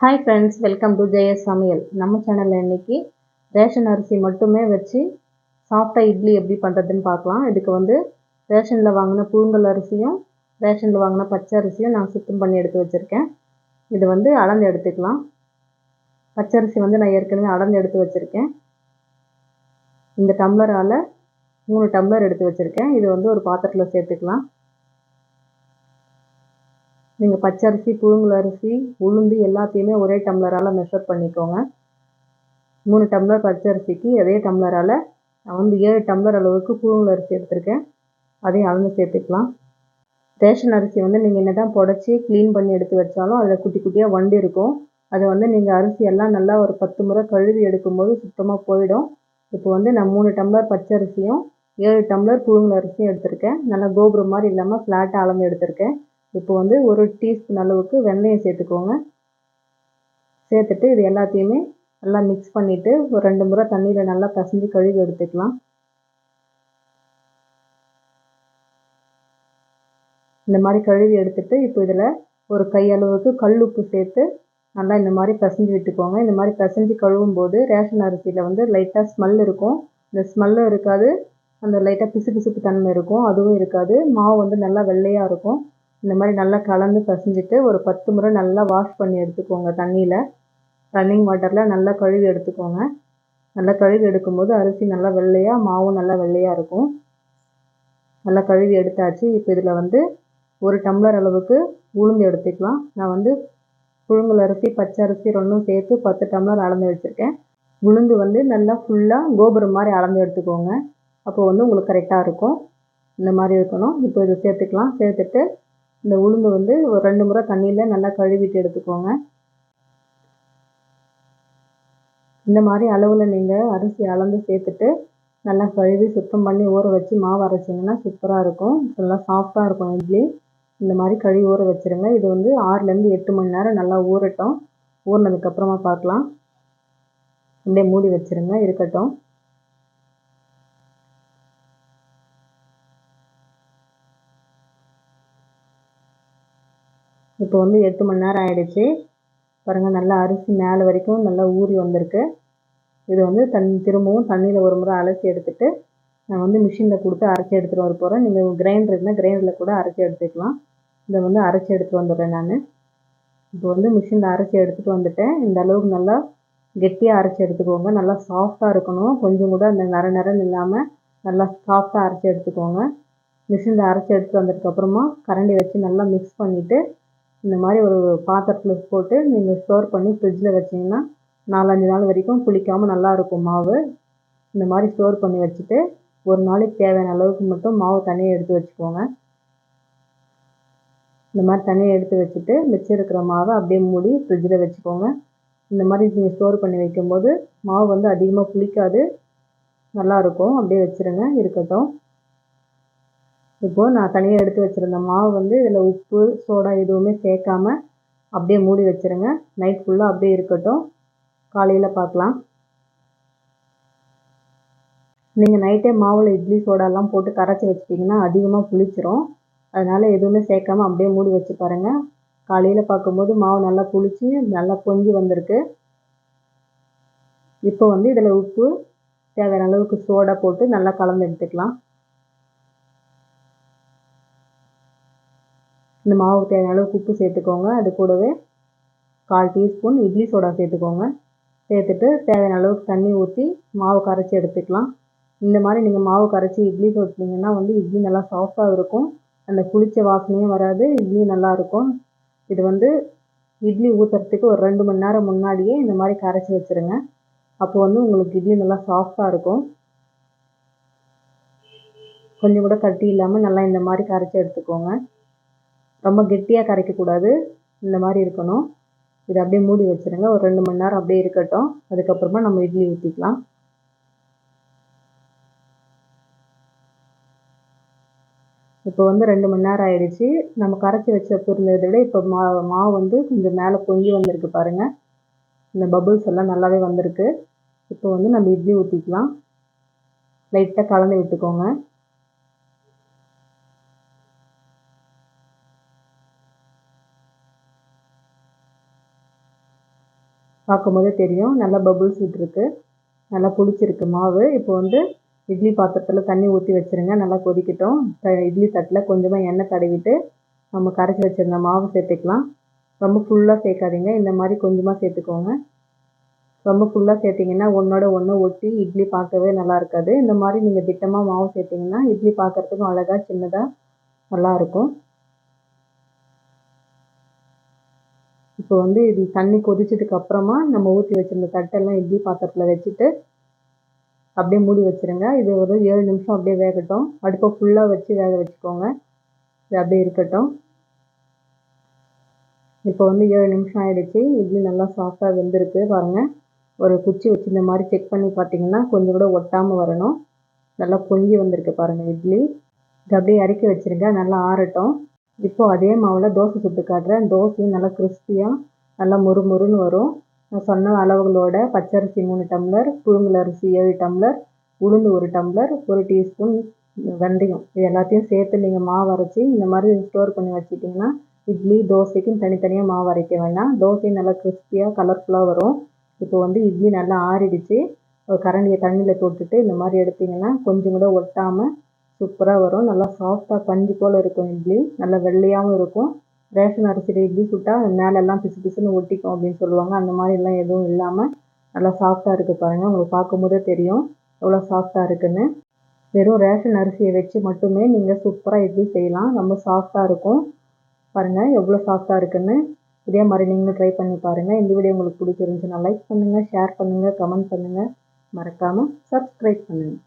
Hi friends welcome to Jaya's சமையல் நம்ம சேனலில் இன்றைக்கி ரேஷன் அரிசி மட்டுமே வச்சு சாஃப்டாக இட்லி எப்படி பண்ணுறதுன்னு பார்க்கலாம். இதுக்கு வந்து ரேஷனில் வாங்கின புழுங்கல் அரிசியும் ரேஷனில் வாங்கின பச்சை அரிசியும் நான் சுத்தம் பண்ணி எடுத்து வச்சுருக்கேன். இது வந்து அளந்து எடுத்துக்கலாம். பச்சரிசி வந்து நான் ஏற்கனவே அளந்து எடுத்து வச்சுருக்கேன். இந்த டம்ளரால் மூணு டம்ளர் எடுத்து வச்சுருக்கேன். இது வந்து ஒரு பாத்திரத்தில் சேர்த்துக்கலாம். நீங்கள் பச்சரிசி புழுங்கல் அரிசி உளுந்து எல்லாத்தையுமே ஒரே டம்ளரால் மெஷர் பண்ணிக்கோங்க. மூணு டம்ளர் பச்சரிசிக்கு அதே டம்ளரால் நான் வந்து ஏழு டம்ளர் அளவுக்கு புழுங்கல் அரிசி எடுத்திருக்கேன். அதையும் அளந்து சேர்த்துக்கலாம். ரேஷன் அரிசி வந்து நீங்கள் என்ன தான் புடச்சி க்ளீன் பண்ணி எடுத்து வச்சாலும் அதில் குட்டி குட்டியாக வண்டு இருக்கும். அதை வந்து நீங்கள் அரிசி எல்லாம் நல்லா ஒரு பத்து முறை கழுவி எடுக்கும்போது சுத்தமாக போயிடும். இப்போ வந்து நான் மூணு டம்ளர் பச்சரிசியும் ஏழு டம்ளர் புழுங்கல் அரிசியும் எடுத்திருக்கேன். நல்லா கோபுரம் மாதிரி இல்லாமல் ஃப்ளாட்டாக அளந்து எடுத்திருக்கேன். இப்போ வந்து ஒரு டீஸ்பூன் அளவுக்கு வெந்தயம் சேர்த்துக்கோங்க. சேர்த்துட்டு இது எல்லாத்தையுமே நல்லா மிக்ஸ் பண்ணிவிட்டு ஒரு ரெண்டு முறை தண்ணியில் நல்லா பசஞ்சு கழுவி எடுத்துக்கலாம். இந்த மாதிரி கழுவி எடுத்துட்டு இப்போ இதில் ஒரு கையளவுக்கு கல் உப்பு சேர்த்து நல்லா இந்த மாதிரி பசஞ்சு விட்டுக்கோங்க. இந்த மாதிரி பிசைஞ்சு கழுவும் போது ரேஷன் அரிசியில் வந்து லைட்டாக ஸ்மெல் இருக்கும். இந்த ஸ்மெல்லும் இருக்காது. அந்த லைட்டாக பிசு பிசுப்பு தன்மை இருக்கும். அதுவும் இருக்காது. மாவு வந்து நல்லா வெள்ளையாக இருக்கும். இந்த மாதிரி நல்லா கலந்து பிசைஞ்சிட்டு ஒரு பத்து முறை நல்லா வாஷ் பண்ணி எடுத்துக்கோங்க தண்ணியில். ரன்னிங் வாட்டரில் நல்லா கழுவி எடுத்துக்கோங்க. நல்லா கழுவி எடுக்கும்போது அரிசி நல்லா வெள்ளையாக மாவும் நல்லா வெள்ளையாக இருக்கும். நல்லா கழுவி எடுத்தாச்சு. இப்போ இதில் வந்து ஒரு டம்ளர் அளவுக்கு உளுந்து எடுத்துக்கலாம். நான் வந்து புழுங்கல் அரிசி பச்சை அரிசி ரெண்டும் சேர்த்து பத்து டம்ளர் அளந்து வச்சுருக்கேன். உளுந்து வந்து நல்லா ஃபுல்லாக கோபுரம் மாதிரி அளந்து எடுத்துக்கோங்க. அப்போ வந்து உங்களுக்கு கரெக்டாக இருக்கும். இந்த மாதிரி இருக்கணும். இப்போ இதை சேர்த்துக்கலாம். சேர்த்துட்டு இந்த உளுந்து வந்து ஒரு ரெண்டு முறை தண்ணியில் நல்லா கழுவிட்டு எடுத்துக்கோங்க. இந்த மாதிரி அளவில் நீங்கள் அரிசி அளந்து சேர்த்துட்டு நல்லா கழுவி சுத்தம் பண்ணி ஊற வச்சு மாவு அரைச்சிங்கன்னா சூப்பராக இருக்கும். நல்லா சாஃப்டாக இருக்கும் இட்லி. இந்த மாதிரி கழுவி ஊற வச்சுருங்க. இது வந்து ஆறுலேருந்து எட்டு மணி நேரம் நல்லா ஊறட்டும். ஊறினதுக்கப்புறமா பார்க்கலாம். அப்படியே மூடி வச்சுருங்க. இருக்கட்டும். இப்போ வந்து எட்டு மணி நேரம் ஆயிடுச்சு. பாருங்கள் நல்லா அரிசி மேலே வரைக்கும் நல்லா ஊறி வந்திருக்கு. இது வந்து தன் திரும்பவும் தண்ணியில் ஒரு முறை அலசி எடுத்துட்டு நான் வந்து மிஷினில் கொடுத்து அரைச்சி எடுத்துகிட்டு வர போகிறேன் நீங்கள் கிரைண்டர் இருந்தால் கிரைண்டரில் கூட அரைச்சி எடுத்துக்கலாம். இதை வந்து அரைச்சி எடுத்துகிட்டு வந்துடுறேன் நான். இப்போ வந்து மிஷினில் அரைச்சி எடுத்துகிட்டு வந்துட்டேன். இந்த அளவுக்கு நல்லா கெட்டியாக அரைச்சி எடுத்துக்கோங்க. நல்லா சாஃப்டாக இருக்கணும். கொஞ்சம் கூட அந்த நர நரன்னு இல்லாமல் நல்லா சாஃப்டாக அரைச்சி எடுத்துக்கோங்க. மிஷினில் அரைச்சி எடுத்துகிட்டு வந்ததுக்கப்புறமா கரண்டி வச்சு நல்லா மிக்ஸ் பண்ணிவிட்டு இந்த மாதிரி ஒரு பாத்திரத்தில் போட்டு நீங்கள் ஸ்டோர் பண்ணி ஃப்ரிட்ஜில் வச்சிங்கன்னா நாலஞ்சு நாள் வரைக்கும் புளிக்காமல் நல்லாயிருக்கும் மாவு. இந்த மாதிரி ஸ்டோர் பண்ணி வச்சுட்டு ஒரு நாளைக்கு தேவையான அளவுக்கு மட்டும் மாவு தனியாக எடுத்து வச்சுக்கோங்க. இந்த மாதிரி தனியாக எடுத்து வச்சுட்டு மிச்சம் இருக்கிற மாவை அப்படியே மூடி ஃப்ரிட்ஜில் வச்சுக்கோங்க. இந்த மாதிரி நீங்கள் ஸ்டோர் பண்ணி வைக்கும்போது மாவு வந்து அதிகமாக புளிக்காது. நல்லாயிருக்கும் அப்படியே வச்சுருங்க. இருக்கட்டும். இப்போது நான் தனியாக எடுத்து வச்சுருந்த மாவு வந்து இதில் உப்பு சோடா எதுவுமே சேர்க்காம அப்படியே மூடி வச்சுருங்க. நைட் ஃபுல்லாக அப்படியே இருக்கட்டும். காலையில் பார்க்கலாம் நீங்கள் நைட்டே மாவில் இட்லி சோடாலாம் போட்டு கரைச்சி வச்சிட்டிங்கன்னா அதிகமாக புளிச்சிரும். அதனால் எதுவுமே சேர்க்காம அப்படியே மூடி வச்சு பாருங்கள் காலையில் பார்க்கும்போது மாவு நல்லா புளிச்சு நல்லா பொங்கி வந்திருக்கு. இப்போ வந்து இதில் உப்பு தேவையான அளவுக்கு சோடா போட்டு நல்லா கலந்து எடுத்துக்கலாம். இந்த மாவுக்கு தேவையான அளவுக்கு உப்பு சேர்த்துக்கோங்க. அது கூடவே கால் டீஸ்பூன் இட்லி சோடா சேர்த்துக்கோங்க. சேர்த்துட்டு தேவையான அளவுக்கு தண்ணி ஊற்றி மாவு கரைச்சி எடுத்துக்கலாம். இந்த மாதிரி நீங்கள் மாவு கரைச்சி இட்லி போட்டிங்கன்னா வந்து இட்லி நல்லா சாஃப்டாக இருக்கும். அந்த புளிச்ச வாசனையும் வராது. இட்லி நல்லாயிருக்கும் இது வந்து இட்லி ஊற்றுறதுக்கு ஒரு ரெண்டு மணி நேரம் முன்னாடியே இந்த மாதிரி கரைச்சி வச்சுருங்க. அப்போ வந்து உங்களுக்கு இட்லி நல்லா சாஃப்டாக இருக்கும். கொஞ்சம் கூட கட்டி இல்லாமல் நல்லா இந்த மாதிரி கரைச்சி எடுத்துக்கோங்க. ரொம்ப கெட்டியாக கரைக்கக்கூடாது. இந்த மாதிரி இருக்கணும். இதை அப்படியே மூடி வச்சுருங்க. ஒரு ரெண்டு மணி நேரம் அப்படியே இருக்கட்டும். அதுக்கப்புறமா நம்ம இட்லி ஊற்றிக்கலாம் இப்போ வந்து ரெண்டு மணி நேரம் ஆயிடுச்சு. நம்ம கரைச்சி வச்ச இருந்ததை விட இப்போ மா மாவு வந்து கொஞ்சம் மேலே பொங்கி வந்திருக்கு பாருங்கள் இந்த பபுள்ஸ் எல்லாம் நல்லாவே வந்திருக்கு. இப்போ வந்து நம்ம இட்லி ஊற்றிக்கலாம் லைட்டாக கலந்து விட்டுக்கோங்க. பார்க்கும்போதே தெரியும். நல்லா பபுள்ஸ் விட்டுருக்கு. நல்லா புளிச்சிருக்கு மாவு. இப்போ வந்து இட்லி பாத்திரத்தில் தண்ணி ஊற்றி வச்சுருங்க. நல்லா கொதிக்கட்டும். இட்லி தட்டில் கொஞ்சமாக எண்ணெய் தடவிட்டு நம்ம கரைச்சி வச்சுருந்த மாவு சேர்த்துக்கலாம். ரொம்ப ஃபுல்லாக சேர்க்காதீங்க. இந்த மாதிரி கொஞ்சமாக சேர்த்துக்கோங்க. ரொம்ப ஃபுல்லாக சேர்த்திங்கன்னா ஒன்றோட ஒன்று ஒட்டி இட்லி பார்க்கவே நல்லா இருக்காது. இந்த மாதிரி நீங்கள் திட்டமாக மாவு சேர்த்திங்கன்னா இட்லி பார்க்கறதுக்கும் அழகாக சின்னதாக நல்லாயிருக்கும் இப்போ வந்து இது தண்ணி கொதிச்சதுக்கு அப்புறமா நம்ம ஊற்றி வச்சிருந்த தட்டெல்லாம் இட்லி பாத்திரத்தில் வச்சுட்டு அப்படியே மூடி வச்சிருங்க. இது ஒரு ஏழு நிமிஷம் அப்படியே வேகட்டும். அடுப்பை ஃபுல்லாக வச்சு வேக வச்சுக்கோங்க. இது அப்படியே இருக்கட்டும். இப்போ வந்து ஏழு நிமிஷம் ஆகிடுச்சு இட்லி நல்லா சாஃப்டாக வெந்திருக்கு பாருங்கள் ஒரு குச்சி வச்சு இந்த மாதிரி செக் பண்ணி பார்த்தீங்கன்னா கொஞ்சம் கூட ஒட்டாமல் வரணும். நல்லா பொங்கி வந்திருக்கு பாருங்கள் இட்லி. இது அப்படியே இறக்கி வச்சிருங்க. நல்லா ஆறட்டும். இப்போ அதே மாவில் தோசை சுட்டு காட்டுறேன். தோசையும் நல்லா கிறிஸ்பியாக நல்லா முறுமுறுன்னு வரும். நான் சொன்ன அளவுகளோட பச்சரிசி மூணு டம்ளர் புழுங்கல் அரிசி ஏழு டம்ளர் உளுந்து ஒரு டம்ளர் ஒரு டீஸ்பூன் வெந்தயம். இது எல்லாத்தையும் சேர்த்து நீங்கள் மாவு அரைச்சி இந்த மாதிரி ஸ்டோர் பண்ணி வச்சிட்டிங்கன்னா இட்லி தோசைக்கும் தனித்தனியாக மாவு அரைக்க வேண்டாம் தோசையும் நல்லா கிறிஸ்பியாக கலர்ஃபுல்லாக வரும். இப்போ வந்து இட்லி நல்லா ஆறிடுச்சு. ஒரு கரண்டியை தண்ணியில் தொட்டுட்டு இந்த மாதிரி எடுத்திங்கன்னா கொஞ்சம் கூட ஒட்டாமல் சூப்பராக வரும். நல்லா சாஃப்டாக பஞ்சு போல் இருக்கும் இட்லி. நல்லா வெள்ளையாகவும் இருக்கும். ரேஷன் அரிசியில் இட்லி சுட்டால் மேலெல்லாம் பிசு பிசுன்னு ஒட்டிக்கும் அப்படின்னு சொல்லுவாங்க. அந்த மாதிரிலாம் எதுவும் இல்லாமல் நல்லா சாஃப்டாக இருக்குது பாருங்கள் உங்களுக்கு பார்க்கும்போதே தெரியும் எவ்வளோ சாஃப்டாக இருக்குதுன்னு வெறும் ரேஷன் அரிசியை வச்சு மட்டுமே நீங்கள் சூப்பராக இட்லி செய்யலாம். ரொம்ப சாஃப்டாக இருக்கும். பாருங்கள் எவ்வளோ சாஃப்டாக இருக்குதுன்னு இதே மாதிரி நீங்களும் ட்ரை பண்ணி பாருங்கள் இந்த வீடியோ உங்களுக்கு பிடிச்சிருந்துச்சுன்னா லைக் பண்ணுங்கள் ஷேர் பண்ணுங்கள் கமெண்ட் பண்ணுங்கள் மறக்காமல் சப்ஸ்கிரைப் பண்ணுங்கள்